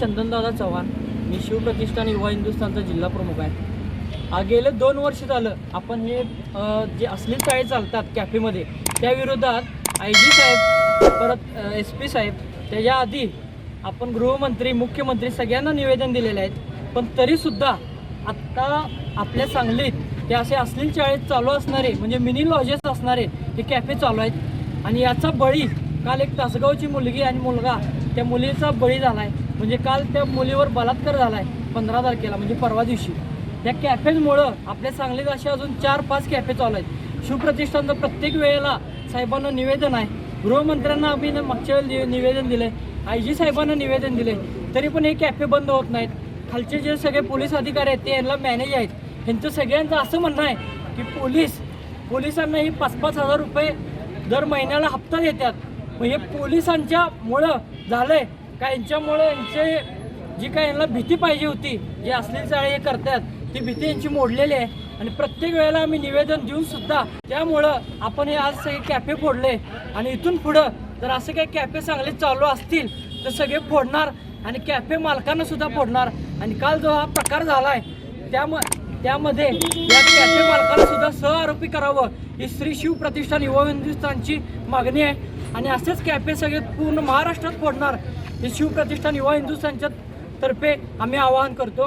चंदनदादा चव्हाण. मी शिवप्रतिष्ठान युवा हिंदुस्थानचा जिल्हा प्रमुख आहे. आ, गेले दोन वर्ष झालं. आपण हे जे अश्लील चाळे चालतात कॅफेमध्ये त्या विरोधात आय जी साहेब परत एस पी साहेब त्याच्या आधी आपण गृहमंत्री मुख्यमंत्री सगळ्यांना निवेदन दिलेले आहेत पण तरीसुद्धा आत्ता आपल्या सांगलीत ते असे अश्लील शाळेत चालू असणारे म्हणजे मिनी लॉजेस असणारे हे कॅफे चालू आहेत. आणि याचा बळी काल एक तासगावची मुलगी आणि मुलगा त्या मुलीचा बळी झाला आहे म्हणजे काल त्या मुलीवर बलात्कार झाला आहे पंधरा तारखेला म्हणजे परवा दिवशी. या कॅफेजमुळं आपल्या सांगलीत असे अजून चार पाच कॅफे चालू आहेत. शिवप्रतिष्ठानचं प्रत्येक वेळेला साहेबांना निवेदन आहे. गृहमंत्र्यांना आम्ही मागच्या वेळेला निवेदन दिलं आहे आय जी साहेबांना निवेदन दिले तरी पण हे कॅफे बंद होत नाहीत. खालचे जे सगळे पोलीस अधिकारी आहेत ते यांना मॅनेज आहेत. ह्यांचं सगळ्यांचं असं म्हणणं आहे की पोलीस पोलिसांना ही पाच पाच हजार रुपये दर महिन्याला हप्ता देतात. मग हे पोलिसांच्या मुळं आहे का यांच्यामुळं यांचे जी काय यांना भीती पाहिजे होती जे असलेली चाळे हे करतात ती भीती यांची मोडलेली आहे. आणि प्रत्येक वेळेला आम्ही निवेदन देऊन सुद्धा त्यामुळं आपण हे आज सगळे कॅफे फोडले. आणि इथून पुढं जर असे काही कॅफे चांगले चालू असतील तर सगळे फोडणार आणि कॅफे मालकांना सुद्धा फोडणार. आणि काल जो हा प्रकार झाला आहे त्याम त्यामध्ये या कॅफे मालकाला सुद्धा सहआरोपी करावं ही श्री शिव प्रतिष्ठान युवा हिंदुस्थानची मागणी आहे. आणि असेच कॅफे सगळे पूर्ण महाराष्ट्रात फोडणार. हे शिव प्रतिष्ठान युवा हिंदुस्थानच्या तर्फे आम्ही आवाहन करतो.